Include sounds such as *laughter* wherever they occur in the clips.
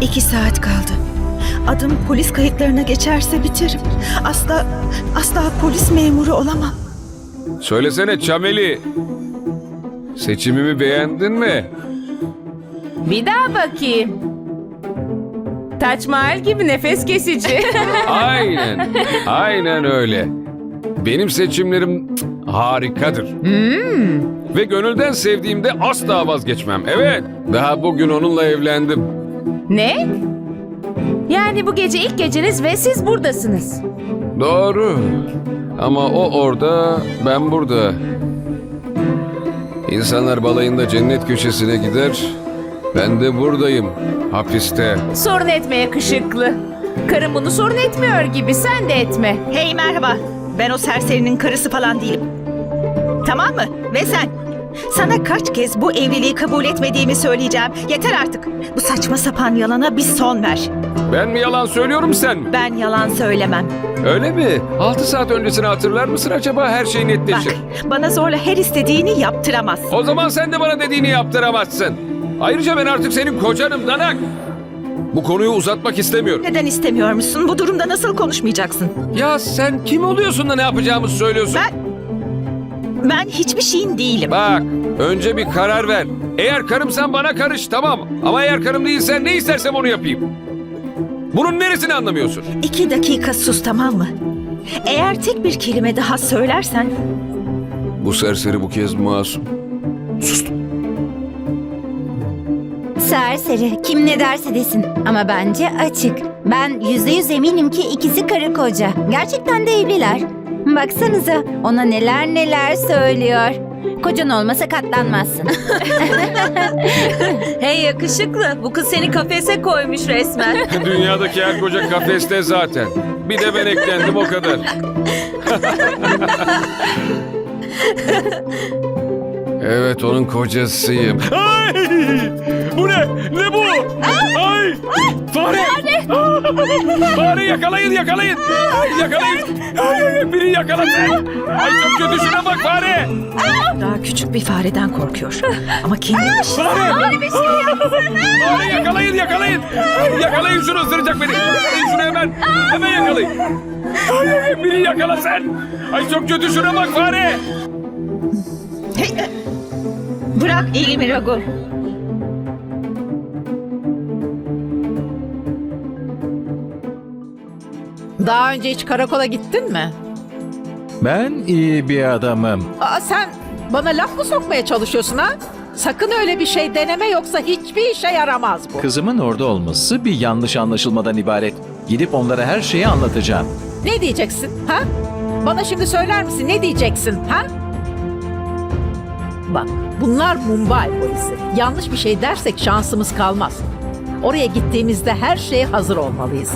İki saat kaldı. Adım polis kayıtlarına geçerse biterim. Asla, asla polis memuru olamam. Söylesene Çameli. Seçimimi beğendin mi? Bir daha bakayım. Taç Mahal gibi nefes kesici. *laughs* Aynen. Aynen öyle. Benim seçimlerim harikadır. Ve gönülden sevdiğimde asla vazgeçmem. Evet. Daha bugün onunla evlendim. Ne? Yani bu gece ilk geceniz ve siz buradasınız. Doğru. Ama o orada, ben burada. İnsanlar balayında cennet köşesine gider. Ben de buradayım. Hapiste. Sorun etme yakışıklı. Karım bunu sorun etmiyor gibi sen de etme. Hey merhaba. Ben o serserinin karısı falan değilim. Tamam mı? Ve sen? Sana kaç kez bu evliliği kabul etmediğimi söyleyeceğim. Yeter artık. Bu saçma sapan yalana bir son ver. Ben mi yalan söylüyorum sen mi? Ben yalan söylemem. Öyle mi? 6 saat öncesini hatırlar mısın acaba her şey Bak, netleşir. bana zorla her istediğini yaptıramazsın. O zaman sen de bana dediğini yaptıramazsın. Ayrıca ben artık senin kocanım Danak. Bu konuyu uzatmak istemiyorum. Neden istemiyor musun? Bu durumda nasıl konuşmayacaksın? Ya sen kim oluyorsun da ne yapacağımızı söylüyorsun? Ben... Ben hiçbir şeyin değilim. Bak, önce bir karar ver. Eğer karımsan bana karış tamam. Ama eğer karım değilsen ne istersem onu yapayım. Bunun neresini anlamıyorsun? İki dakika sus tamam mı? Eğer tek bir kelime daha söylersen Bu serseri bu kez masum. Sustum. Serseri kim ne derse desin ama bence açık. Ben yüzde yüz eminim ki ikisi karı koca. Gerçekten de evliler. Baksanıza ona neler neler söylüyor. Kocan olmasa katlanmazsın. *laughs* Hey yakışıklı, bu kız seni kafese koymuş resmen. *laughs* Dünyadaki her koca kafeste zaten. Bir de ben eklendim o kadar. *laughs* evet onun kocasıyım. Ay! Bu ne? Ne bu? Ay! Fare! *laughs* Fare yakalayın yakalayın! Ay, yakalayın! Ay, ay, biri yakaladı! Ay çok kötü şuna bak fare! daha küçük bir fareden korkuyor. Ama kendini Fare! Fare yakalayın yakalayın! Ay, Yakalayın şunu ısıracak beni! Yakalayın şunu hemen! Hemen yakalayın! Ay, biri yakala sen! Ay çok kötü şuna bak fare! Bırak elimi Ragu. Daha önce hiç karakola gittin mi? Ben iyi bir adamım. Aa, sen bana laf mı sokmaya çalışıyorsun ha? Sakın öyle bir şey deneme yoksa hiçbir işe yaramaz bu. Kızımın orada olması bir yanlış anlaşılmadan ibaret. Gidip onlara her şeyi anlatacağım. Ne diyeceksin ha? Bana şimdi söyler misin ne diyeceksin ha? Bak bunlar Mumbai polisi. Yanlış bir şey dersek şansımız kalmaz. Oraya gittiğimizde her şeye hazır olmalıyız.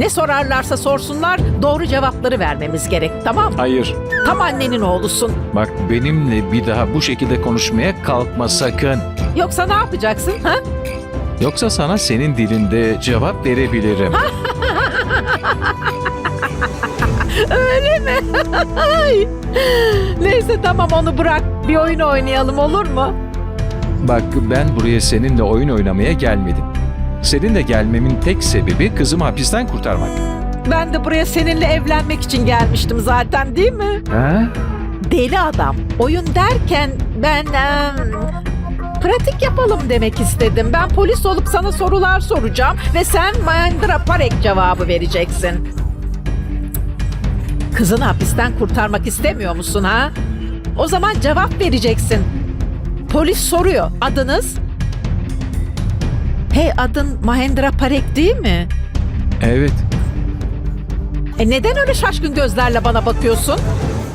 Ne sorarlarsa sorsunlar doğru cevapları vermemiz gerek tamam mı? Hayır. Tam annenin oğlusun. Bak benimle bir daha bu şekilde konuşmaya kalkma sakın. Yoksa ne yapacaksın ha? Yoksa sana senin dilinde cevap verebilirim. *laughs* *laughs* Ay. Neyse tamam onu bırak. Bir oyun oynayalım olur mu? Bak ben buraya seninle oyun oynamaya gelmedim. Seninle gelmemin tek sebebi kızımı hapisten kurtarmak. Ben de buraya seninle evlenmek için gelmiştim zaten değil mi? Ha? Deli adam. Oyun derken ben em, pratik yapalım demek istedim. Ben polis olup sana sorular soracağım ve sen Mahendra Parek cevabı vereceksin. Kızını hapisten kurtarmak istemiyor musun ha? O zaman cevap vereceksin. Polis soruyor. Adınız? Hey adın Mahendra Parek değil mi? Evet. E neden öyle şaşkın gözlerle bana bakıyorsun?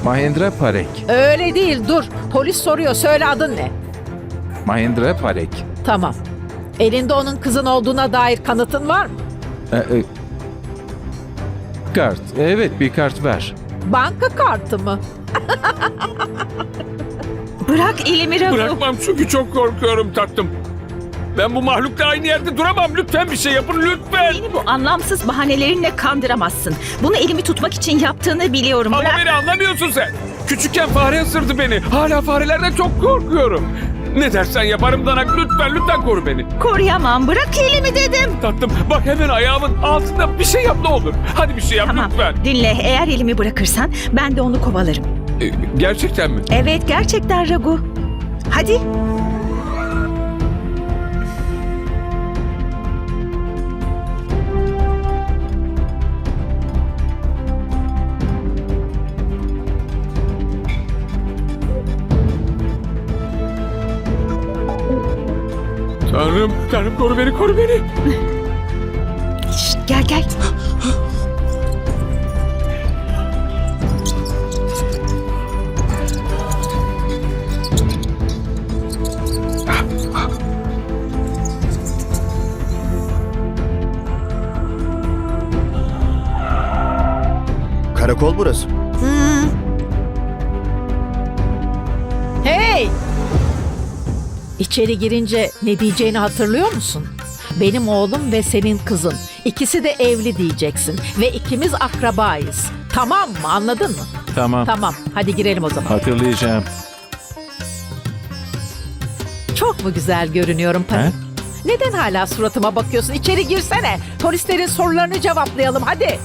Mahendra Parek. Öyle değil dur. Polis soruyor söyle adın ne? Mahendra Parek. Tamam. Elinde onun kızın olduğuna dair kanıtın var mı? Ee, e, kart. Evet bir kart ver. Banka kartı mı? Bırak elimi Ragu. Bırakmam çünkü çok korkuyorum tatlım. Ben bu mahlukla aynı yerde duramam. Lütfen bir şey yapın lütfen. Beni bu anlamsız bahanelerinle kandıramazsın. Bunu elimi tutmak için yaptığını biliyorum. Ama Bırak. beni anlamıyorsun sen. Küçükken fare ısırdı beni. Hala farelerden çok korkuyorum. Ne dersen yaparım Danak. Lütfen lütfen koru beni. Koruyamam. Bırak elimi dedim. Tatlım bak hemen ayağımın altında bir şey yap ne olur. Hadi bir şey yap Tamam. lütfen. Dinle. Eğer elimi bırakırsan ben de onu kovalarım. E, gerçekten mi? Evet gerçekten Ragu. Hadi. Tanrım, koru beni, koru beni. Şşt, gel gel. Karakol burası. Hey! İçeri girince ne diyeceğini hatırlıyor musun? Benim oğlum ve senin kızın. İkisi de evli diyeceksin. Ve ikimiz akrabayız. Tamam mı? Anladın mı? Tamam. Tamam. Hadi girelim o zaman. Hatırlayacağım. Çok mu güzel görünüyorum He? Panik? Neden hala suratıma bakıyorsun? İçeri girsene. Polislerin sorularını cevaplayalım hadi.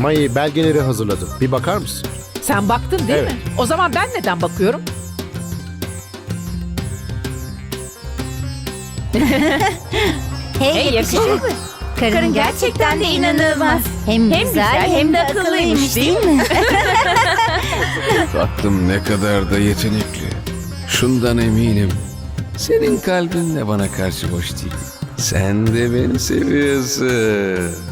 Mayı belgeleri hazırladım. Bir bakar mısın? Sen baktın değil Evet. mi? O zaman ben neden bakıyorum? *laughs* Hey, yakışıklı. Karın, gerçekten de inanılmaz. Hem, güzel, hem, de akıllıymış değil mi? *laughs* Tatlım ne kadar da yetenekli. Şundan eminim. Senin kalbin de bana karşı boş değil. Sen de beni seviyorsun.